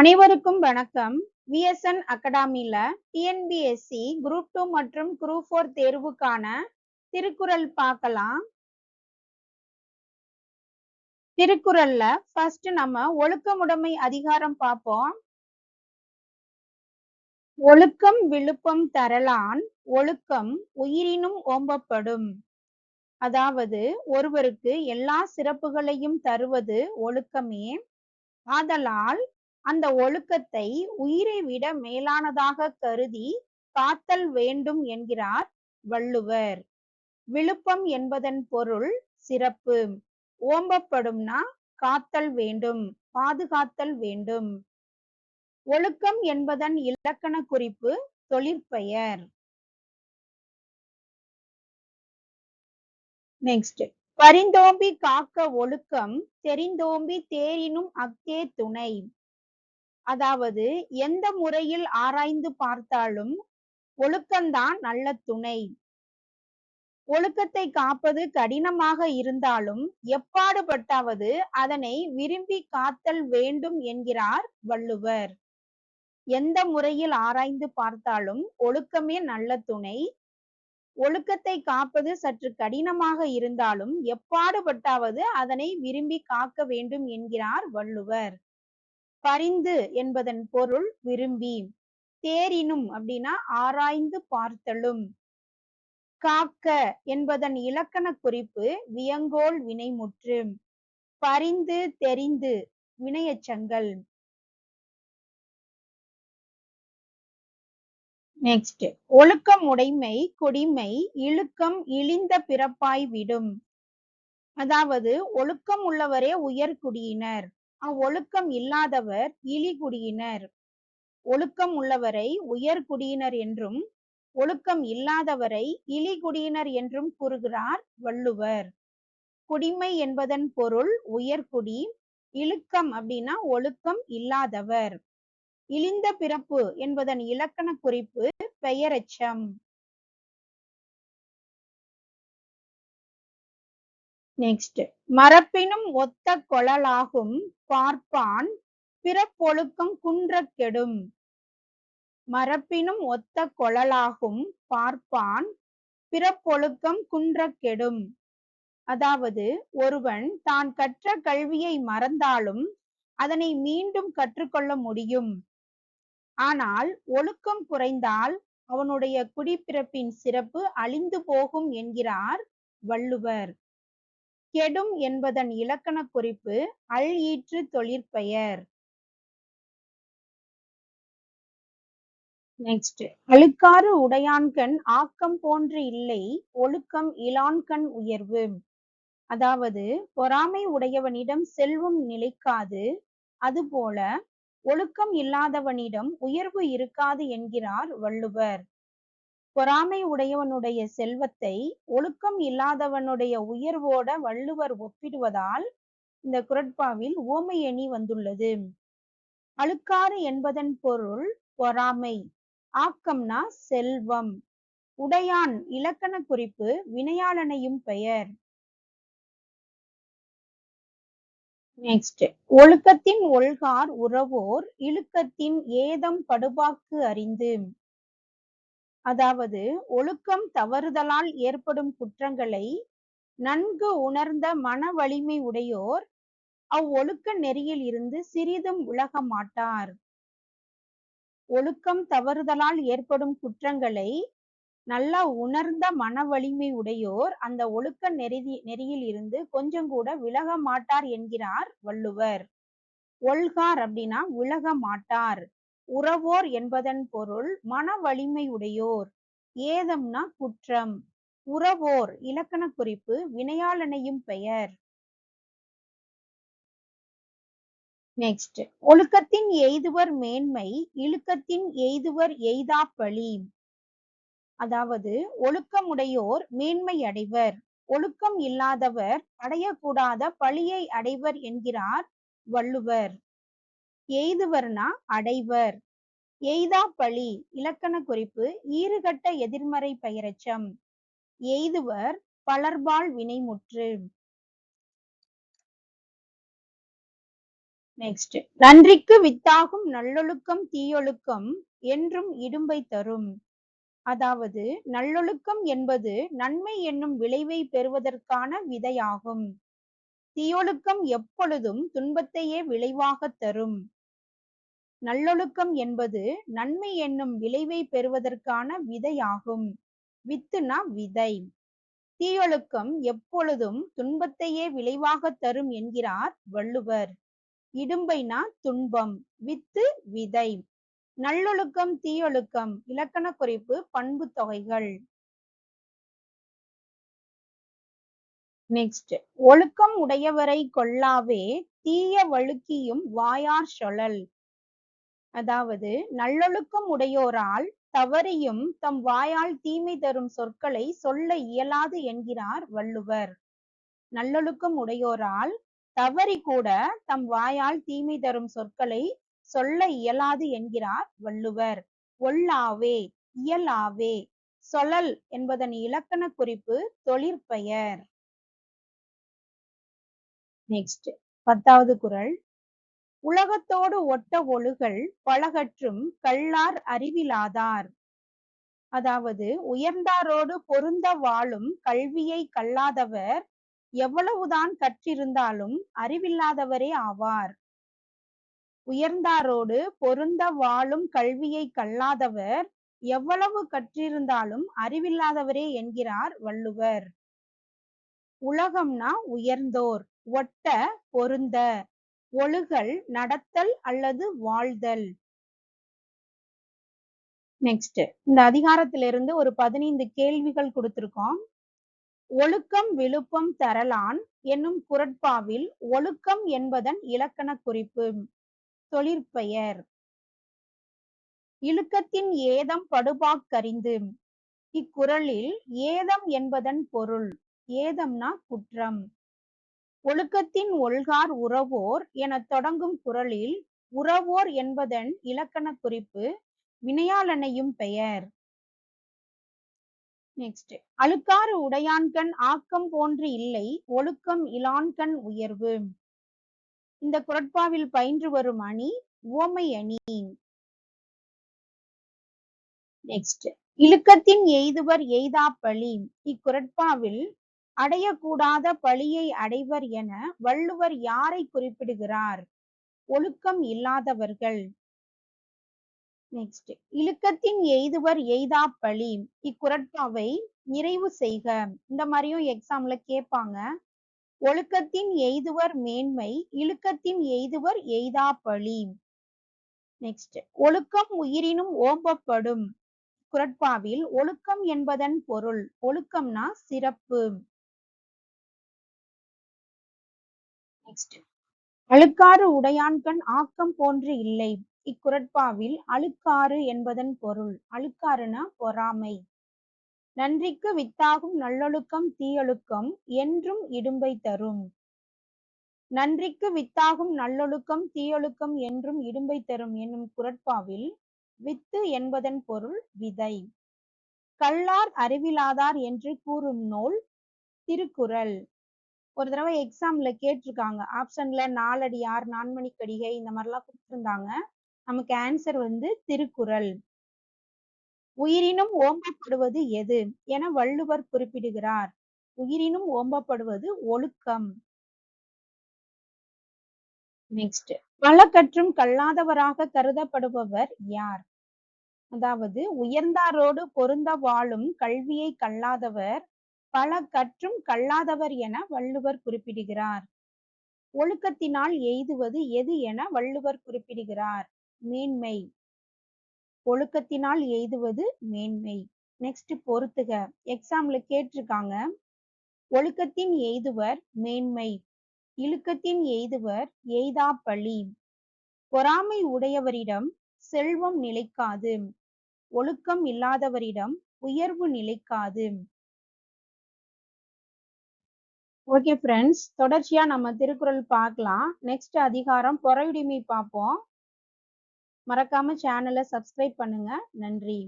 அனைவருக்கும் வணக்கம். விஎஸ்என் அகாடமியில டிஎன்பிஎஸ்சி குரூப் டூ மற்றும் குரூப் ஃபோர் தேர்வுக்கான திருக்குறள் பார்க்கலாம். திருக்குறள்ல ஃபர்ஸ்ட் நம்ம ஒழுக்கமுடைமை அதிகாரம் பார்ப்போம். ஒழுக்கம் விழுப்பம் தரலான் ஒழுக்கம் உயிரினும் ஓம்பப்படும். அதாவது ஒருவருக்கு எல்லா சிறப்புகளையும் தருவது ஒழுக்கமே. ஆதலால் அந்த ஒழுக்கத்தை உயிரை விட மேலானதாக கருதி காத்தல் வேண்டும் என்கிறார் வள்ளுவர். விழுப்பம் என்பதன் பொருள் சிறப்பு. ஓம்பப்படும்னா காத்தல் வேண்டும் பாதுகாத்தல் வேண்டும். ஒழுக்கம் என்பதன் இலக்கண குறிப்பு தொழிற்பெயர். நெக்ஸ்ட் பரிந்தோம்பி காக்க ஒழுக்கம் தெரிந்தோம்பி தேரினும் அக்தே துணை. அதாவது எந்த முறையில் ஆராய்ந்து பார்த்தாலும் ஒழுக்கம்தான் நல்ல துணை. ஒழுக்கத்தை காப்பது கடினமாக இருந்தாலும் எப்பாடுபட்டாவது அதனை விரும்பி காத்தல் வேண்டும் என்கிறார் வள்ளுவர். எந்த முறையில் ஆராய்ந்து பார்த்தாலும் ஒழுக்கமே நல்ல துணை. ஒழுக்கத்தை காப்பது சற்று கடினமாக இருந்தாலும் எப்பாடுபட்டாவது அதனை விரும்பி காக்க வேண்டும் என்கிறார் வள்ளுவர். பரிந்து என்பதன் பொருள் விரும்பி. தேரினும் அப்படின்னா ஆராய்ந்து பார்த்தலும். காக்க என்பதன் இலக்கண குறிப்பு வியங்கோல் வினைமுற்று. பரிந்து தெரிந்து வினையச்சங்கள் நெக்ஸ்ட் ஒழுக்கம் உடைமை கொடிமை இழுக்கம் இழிந்த பிறப்பாய் விடும். அதாவது ஒழுக்கம் உள்ளவரே உயர்குடியினர் அவ்வொழுக்கம் இல்லாதவர் இழிகுடியினர். ஒழுக்கம் உள்ளவரை உயர்குடியினர் என்றும் ஒழுக்கம் இல்லாதவரை இழிகுடியினர் என்றும் கூறுகிறார் வள்ளுவர். குடிமை என்பதன் பொருள் உயர்குடி இழுக்கம் அப்படின்னா ஒழுக்கம் இல்லாதவர். இழிந்த பிறப்பு என்பதன் இலக்கண குறிப்பு பெயரெச்சம். நெக்ஸ்ட் மரப்பினும் ஒத்த கொழலாகும் பார்ப்பான் பிறப்பொழுக்கம் குன்ற கெடும் மரப்பினும் ஒத்த கொழலாகும் பார்ப்பான் பிறப்பொழுக்கம் குன்ற கெடும் அதாவது ஒருவன் தான் கற்ற கல்வியை மறந்தாலும் அதனை மீண்டும் கற்றுக்கொள்ள முடியும். ஆனால் ஒழுக்கம் குறைந்தால் அவனுடைய குடிப்பிறப்பின் சிறப்பு அழிந்து போகும் என்கிறார் வள்ளுவர். கெடும் என்பதன் இலக்கண குறிப்பு அல் ஈற்று தொழிற்பெயர் நெக்ஸ்ட் அழுக்காறு உடையான்கண் ஆக்கம் போன்று இல்லை ஒழுக்கம் இலான்கண் உயர்வு. அதாவது பொறாமை உடையவனிடம் செல்வம் நிலைக்காது அதுபோல ஒழுக்கம் இல்லாதவனிடம் உயர்வு இருக்காது என்கிறார் வள்ளுவர். பொறாமை உடையவனுடைய செல்வத்தை ஒழுக்கம் இல்லாதவனுடைய உயர்வோட வள்ளுவர் ஒப்பிடுவதால் இந்த குரட்பாவில் ஓமையணி வந்துள்ளது. அழுக்காறு என்பதன் பொருள் பொறாமை. ஆக்கம்னா செல்வம். உடையான் இலக்கண குறிப்பு வினையாளனையும் பெயர். நெக்ஸ்ட் ஒழுக்கத்தின் ஒழ்கார் உறவோர் இழுக்கத்தின் ஏதம் படுபாக்கு அறிந்து. அதாவது ஒழுக்கம் தவறுதலால் ஏற்படும் குற்றங்களை நன்கு உணர்ந்த மன வலிமை உடையோர் அவ்வொழுக்க நெறியில் இருந்து சிறிதும் விலக மாட்டார். ஒழுக்கம் தவறுதலால் ஏற்படும் குற்றங்களை நல்லா உணர்ந்த மன வலிமை உடையோர் அந்த ஒழுக்க நெறி நெறியில் இருந்து கொஞ்சம் கூட விலக மாட்டார் என்கிறார் வள்ளுவர். ஒல்கார் அப்படின்னா விலக மாட்டார். உறவோர் என்பதன் பொருள் மன வலிமை உடையோர். ஏதம்னா குற்றம். உறவோர் இலக்கண குறிப்பு வினையாளனையும் பெயர். நெக்ஸ்ட் ஒழுக்கத்தின் எய்துவர் மேன்மை இழுக்கத்தின் எய்துவர் எய்தா பழி அதாவது ஒழுக்கமுடையோர் மேன்மை அடைவர். ஒழுக்கம் இல்லாதவர் அடையக்கூடாத பழியை அடைவர் என்கிறார் வள்ளுவர். எய்துவர்னா அடைவர். எய்தா பழி இலக்கண குறிப்பு ஈறுகட்ட எதிர்மறை பெயரச்சம். எய்துவர் பலர்பால் வினைமுற்று. நெக்ஸ்ட் நன்றிக்கு வித்தாகும் நல்லொழுக்கம் தீயொழுக்கம் என்றும் இடும்பை தரும். அதாவது நல்லொழுக்கம் என்பது நன்மை என்னும் விளைவை பெறுவதற்கான விதையாகும். தீயொழுக்கம் எப்பொழுதும் துன்பத்தையே விளைவாகத் தரும். நல்லொழுக்கம் என்பது நன்மை என்னும் விளைவை பெறுவதற்கான விதையாகும். வித்துனா விதை. தீயொழுக்கம் எப்பொழுதும் துன்பத்தையே விளைவாகத் தரும் என்கிறார் வள்ளுவர். இடும்பைனா துன்பம் வித்து விதை. நல்லொழுக்கம் தீயொழுக்கம் இலக்கண குறிப்பு பண்பு தொகைகள். நெக்ஸ்ட் ஒழுக்கம் உடையவரை கொல்லாவே தீய வழுக்கியும் வாயார் சொலல் அதாவது நல்லொழுக்கம் உடையோரால் தவறியும் தம் வாயால் தீமை தரும் சொற்களை சொல்ல இயலாது என்கிறார் வள்ளுவர். நல்லொழுக்கம் உடையோரால் தவறி கூட தம் வாயால் தீமை தரும் சொற்களை சொல்ல இயலாது என்கிறார் வள்ளுவர். ஒல்லாவே இயலாவே சொலல் என்பதன் இலக்கண குறிப்பு தொழிற்பெயர் நெக்ஸ்ட் பத்தாவது குரல். உலகத்தோடு ஒட்ட ஒழுகல் பலகற்றும் கல்லார் அறிவிலாதார். அதாவது உயர்ந்தாரோடு பொருந்த வாழும் கல்வியை கல்லாதவர் எவ்வளவுதான் கற்றிருந்தாலும் அறிவில்லாதவரே ஆவார். உயர்ந்தாரோடு பொருந்த வாழும் கல்வியை கல்லாதவர் எவ்வளவு கற்றிருந்தாலும் அறிவில்லாதவரே என்கிறார் வள்ளுவர். உலகம்னா உயர்ந்தோர் ஒட்ட பொருந்த ஒழுகல் நடத்தல் அல்லது வாழ்தல்? நெக்ஸ்ட் இந்த அதிகாரத்திலிருந்து ஒரு பதினைந்து கேள்விகள் கொடுத்திருக்கோம். ஒழுக்கம் விழுப்பம் தரலான் என்னும் குரட்பாவில் ஒழுக்கம் என்பதன் இலக்கண குறிப்பு. தொழிற்பெயர். இழுக்கத்தின் ஏதம் படுபாக்கறிந்து. இக்குறளில் ஏதம் என்பதன் பொருள். ஏதம்னா குற்றம். ஒழுக்கத்தின் ஒல்கார் உறவோர் என தொடங்கும் குறளில் உறவோர் என்பதன் இலக்கண குறிப்பு வினையாளனையும் பெயர். நெக்ஸ்ட் அழுக்காறு உடையான்கண் ஆக்கம் போன்று இல்லை ஒழுக்கம் இலான்கண் உயர்வு. இந்த குரட்பாவில் பயின்று வரும் அணி உவமை அணி. நெக்ஸ்ட் இழுக்கத்தின் எய்துவர் எய்தா இக்குரட்பாவில் அடையக்கூடாத பழியை அடைவர் என வள்ளுவர் யாரை குறிப்பிடுகிறார்? ஒழுக்கம் இல்லாதவர்கள். நெக்ஸ்ட் இழுக்கத்தின் எய்துவர் எய்தா பழி. இக்குரட்பாவை நிறைவு செய்க. இந்த மாதிரியும் எக்ஸாம்ல கேட்பாங்க. ஒழுக்கத்தின் எய்துவர் மேன்மை இழுக்கத்தின் எய்துவர் எய்தா பழி. நெக்ஸ்ட் ஒழுக்கம் உயிரினும் ஓம்பப்படும். குரட்பாவில் ஒழுக்கம் என்பதன் பொருள். ஒழுக்கம்னா சிறப்பு. நெக்ஸ்ட் அழுக்காறு உடையான்கண் ஆக்கம் போன்று இல்லை. இக்குரட்பாவில் அழுக்காறு என்பதன் பொருள். அழுக்காறுனா பொறாமை. நன்றிக்கு வித்தாகும் நல்லொழுக்கம் தீயொழுக்கம் என்றும் இடும்பை தரும். நன்றிக்கு வித்தாகும் நல்லொழுக்கம் தீயொழுக்கம் என்றும் இடும்பை தரும் என்னும் குரட்பாவில் வித்து என்பதன் பொருள் விதை. கல்லார் அறிவிலாதார் என்று கூறும் நூல் திருக்குறள். ஒரு தடவை எக்ஸாம்ல கேட்டிருக்காங்க. ஆப்ஷன்ல நாலடியார் நான்மணி கடிகை இந்த மாதிரிலாம் கொடுத்திருந்தாங்க. நமக்கு ஆன்சர் வந்து திருக்குறள். உயிரினும் ஓம்பப்படுவது எது என வள்ளுவர் குறிப்பிடுகிறார். உயிரினும் ஓம்பப்படுவது ஒழுக்கம். நெக்ஸ்ட் வழக்கற்றும் கல்லாதவராக கருதப்படுபவர் யார்? அதாவது உயர்ந்தாரோடு பொருந்த வாழும் கல்வியை கல்லாதவர் பல கற்றும் கல்லாதவர் என வள்ளுவர் குறிப்பிடுகிறார். ஒழுக்கத்தினால் எய்துவது எது என வள்ளுவர் குறிப்பிடுகிறார். மேன்மை. ஒழுக்கத்தினால் எய்துவது மேன்மை. நெக்ஸ்ட் பொறுத்துக. எக்ஸாம்ல கேட்டிருக்காங்க. ஒழுக்கத்தின் எய்துவர் மேன்மை. இழுக்கத்தின் எய்துவர் எய்தா பழி. பொறாமை உடையவரிடம் செல்வம் நிலைக்காது. ஒழுக்கம் இல்லாதவரிடம் உயர்வு நிலைக்காது. ஓகே ஃப்ரெண்ட்ஸ் தொடர்ச்சியா நம்ம திருக்குறள் பார்க்கலாம். நெக்ஸ்ட் அதிகாரம் பொறையுடைமை பார்ப்போம். மறக்காம சேனலை சப்ஸ்கிரைப் பண்ணுங்க. நன்றி.